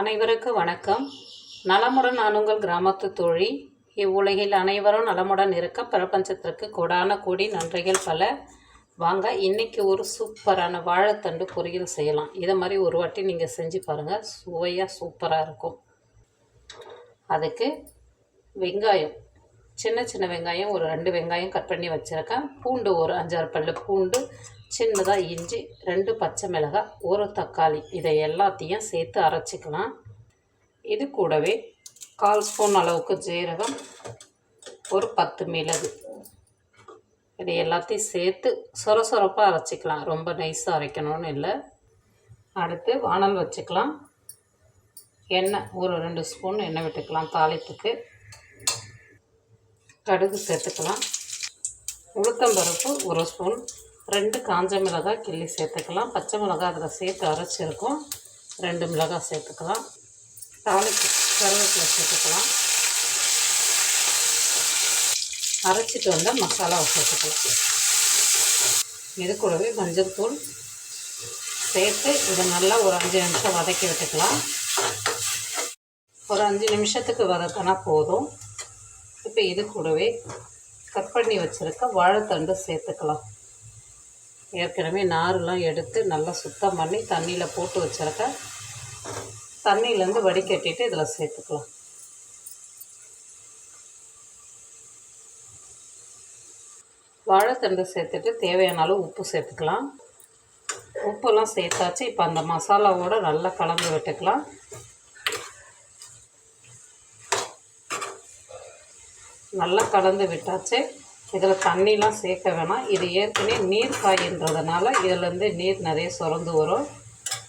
அனைவருக்கு வணக்கம். நலமுடன் நான் உங்கள் கிராமத்து தோழி. இவ்வுலகில் அனைவரும் நலமுடன் இருக்க பிரபஞ்சத்திற்கு கொடான கோடி நன்றிகள் பல. வாங்க இன்னைக்கு ஒரு சூப்பரான வாழைத்தண்டு பொரியல் செய்யலாம். இதை மாதிரி ஒரு வாட்டி நீங்கள் செஞ்சு பாருங்கள் சுவையாக சூப்பராக இருக்கும். அதுக்கு வெங்காயம். சின்ன சின்ன வெங்காயம் ஒரு ரெண்டு வெங்காயம் கட் பண்ணி வச்சுருக்கேன். பூண்டு ஒரு அஞ்சாறு பல்லு பூண்டு சின்னதாக இஞ்சி ரெண்டு பச்சை மிளகாய் ஒரு தக்காளி. இதை எல்லாத்தையும் சேர்த்து அரைச்சிக்கலாம். இது கூடவே கால் ஸ்பூன் அளவுக்கு ஜீரகம் ஒரு பத்து மிளகு. இது எல்லாத்தையும் சேர்த்து சொர சொரப்பாக அரைச்சிக்கலாம். ரொம்ப நைஸாக அரைக்கணும்னு இல்லை. அடுத்து வானல் வச்சுக்கலாம். எண்ணெய் ஒரு ரெண்டு ஸ்பூன் எண்ணெய் விட்டுக்கலாம் தாளிப்புக்கு. கடுகு சேர்த்துக்கலாம். உளுத்தம்பருப்பு ஒரு ஸ்பூன். ரெண்டு காஞ்ச மிளகாய் கிள்ளி சேர்த்துக்கலாம். பச்சை மிளகாய் அதில் சேர்த்து அரைச்சிருக்கோம். ரெண்டு மிளகாய் சேர்த்துக்கலாம். தாளிக்கு கருவேப்பிலை சேர்த்துக்கலாம். அரைச்சிட்டு வந்தால் மசாலாவை சேர்த்துக்கலாம். இது கூடவே மஞ்சள் தூள் சேர்த்து இதை நல்லா ஒரு அஞ்சு நிமிஷம் வதக்கி விட்டுக்கலாம். ஒரு அஞ்சு நிமிஷத்துக்கு வதக்கினா போதும். இப்போ இது கூடவே கட் பண்ணி வச்சுருக்க வாழைத்தண்டு சேர்த்துக்கலாம். ஏற்கனவே நாரெலாம் எடுத்து நல்லா சுத்தம் பண்ணி தண்ணியில் போட்டு வச்சுருக்க தண்ணியிலேருந்து வடிகட்டிட்டு இதில் சேர்த்துக்கலாம். வாழைத்தண்டு சேர்த்துட்டு தேவையான அளவு உப்பு சேர்த்துக்கலாம். உப்பெல்லாம் சேர்த்தாச்சு இப்போ அந்த மசாலாவோடு நல்லா கலந்து விட்டுக்கலாம். நல்லா கலந்து விட்டாச்சு. இதில் தண்ணிலாம் சேர்க்க வேணாம். இது ஏற்கனவே நீர் காயின்றதுனால இதிலேருந்து நீர் நிறைய சுரந்து வரும்.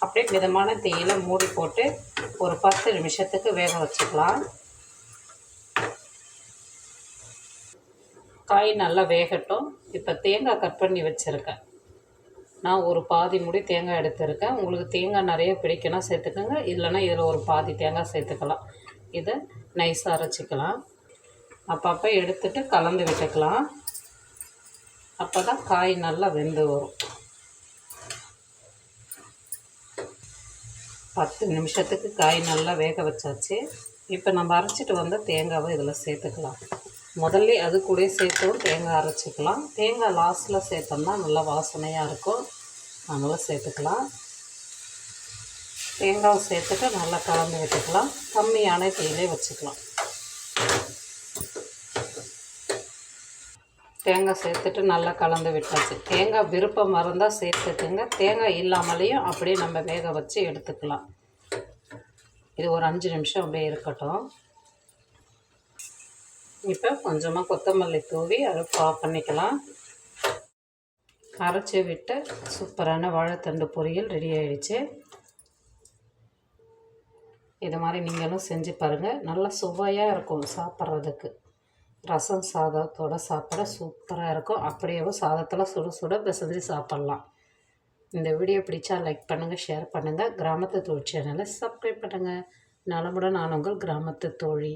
அப்படியே மிதமான தீயில் மூடி போட்டு ஒரு பத்து நிமிஷத்துக்கு வேக வச்சுக்கலாம். காய் நல்லா வேகட்டும். இப்போ தேங்காய் கட் பண்ணி வச்சுருக்கேன். நான் ஒரு பாதி முடி தேங்காய் எடுத்திருக்கேன். உங்களுக்கு தேங்காய் நிறைய பிடிக்கணும் சேர்த்துக்கோங்க. இல்லைன்னா இதில் ஒரு பாதி தேங்காய் சேர்த்துக்கலாம். இதை நைஸாக அரைச்சிக்கலாம். அப்பப்போ எடுத்துட்டு கலந்து விட்டுக்கலாம். அப்போ தான் காய் நல்லா வெந்து வரும். பத்து நிமிஷத்துக்கு காய் நல்லா வேக வச்சாச்சு. இப்போ நம்ம அரைச்சிட்டு வந்த தேங்காவை இதில் சேர்த்துக்கலாம். முதல்ல அது கூட சேர்த்தும் தேங்காய் அரைச்சிக்கலாம். தேங்காய் லாஸ்ட்டில் சேர்த்தோம்னா நல்லா வாசனையாக இருக்கும். அதனால் சேர்த்துக்கலாம். தேங்காவை சேர்த்துட்டு நல்லா கலந்து விட்டுக்கலாம். கம்மியான தீயிலே வச்சுக்கலாம். தேங்காய் சேர்த்துட்டு நல்லா கலந்து விட்டாச்சு. தேங்காய் விருப்பம் இருந்தால் சேர்த்துக்குங்க. தேங்காய் இல்லாமலேயும் அப்படியே நம்ம வேக வச்சு எடுத்துக்கலாம். இது ஒரு அஞ்சு நிமிஷம் அப்படியே இருக்கட்டும். இப்போ கொஞ்சமாக கொத்தமல்லி தூவி அதை ஆஃப் பண்ணிக்கலாம். அரைச்சி விட்டு சூப்பரான வாழைத்தண்டு பொரியல் ரெடி ஆயிடுச்சு. இது மாதிரி நீங்களும் செஞ்சு பாருங்கள் நல்லா சுவையாக இருக்கும் சாப்பிட்றதுக்கு. ரசம் சாதத்தோடு சாப்பிட சூப்பராக இருக்கும். அப்படியே சாதத்தில் சுட சுட பிசைஞ்சு சாப்பிட்லாம். இந்த வீடியோ பிடிச்சா லைக் பண்ணுங்கள் ஷேர் பண்ணுங்கள் கிராமத்து தோழி சேனலை சப்ஸ்கிரைப் பண்ணுங்கள் நலமுடன் நான் உங்கள் கிராமத்து தோழி.